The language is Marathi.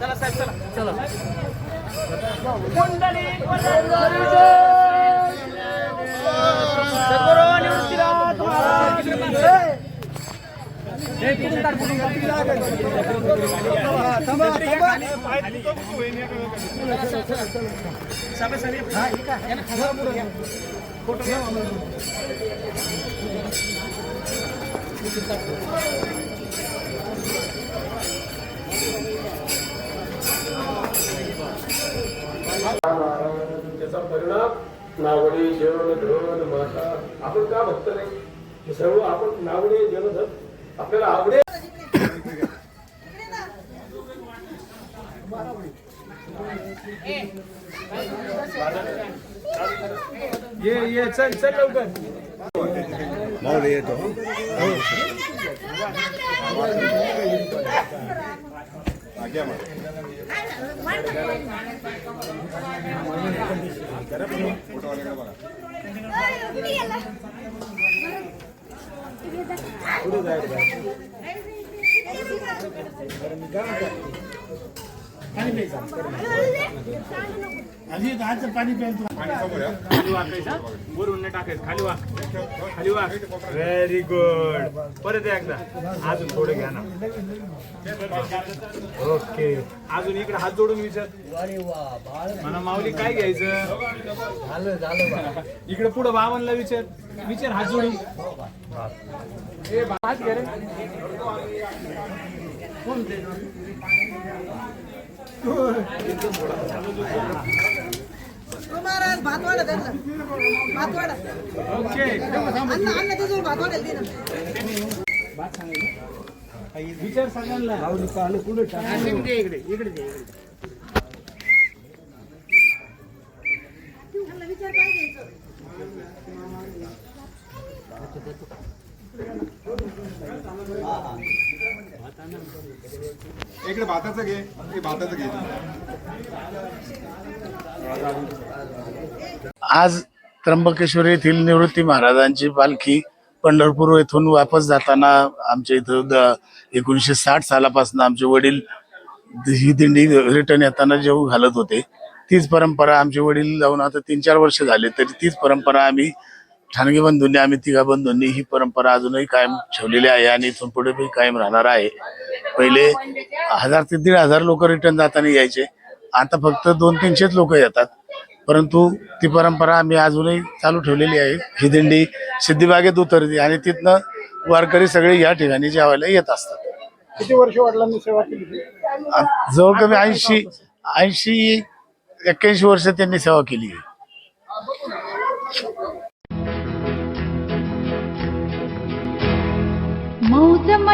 चला साहेब चला. चला. फोटो त्याचा परिणाम नावडे जेवण धन माता आपण का भक्त नाही? हे सर्व आपण नावडे जेवण धन. आपल्याला आवडे ये ये चल चल लवकर. Ayo, ini ya Ayo, ini ya पाणी प्यायचं खाली वाकायचा वरून नाही टाकायचं खाली वाक खाली वाक व्हेरी गुड परत एकदा. अजून थोडं घ्या ना. ओके अजून इकडे हात जोडून विचार. मला माऊली काय घ्यायचं? झालं झालं इकडे पुढं बाबांना विचार. विचार हात जोडून. हात घ्या रे. कोण ते? महाराज भात वाढा त्यांना. भात वाढा. ओके अन्न अन्न त्याच्यावर भात वाढेल ते ना विचार सगळ्यांना. इकडे इकडे इकडे विचार काय घ्यायचं? इकडे भाताचं घे. भाताचं घे. आज त्र्यंबकेश्वर येथील निवृत्ती महाराजांची पालखी पंढरपूर येथून वापस जाताना आमच्या इथं एकोणीसशे साठ सालापासून आमचे वडील ही दिंडी रिटर्न येताना जेव घालत होते. तीच परंपरा आमचे वडील जाऊन आता तीन चार वर्ष झाले तरी तीच परंपरा आम्ही ठाणगे बंधूंनी आम्ही तिघा बंधूंनी ही परंपरा अजूनही कायम ठेवलेली आहे आणि इथून पुढे बी कायम राहणार आहे. पहिले हजार ते दीड हजार लोक रिटर्न जाताना यायचे. आता फक्त दोन तीनशेच लोक येतात. परंतु ती परंपरा आम्ही अजूनही चालू ठेवलेली आहे. ही दिंडी सिद्धिबागेत उतरते आणि तिथनं वारकरी सगळे या ठिकाणी जेवायला येत असतात. किती वर्ष वडिलांनी सेवा केली जवळ कमी ऐंशी ऐंशी एक्क्याऐंशी वर्ष त्यांनी सेवा केली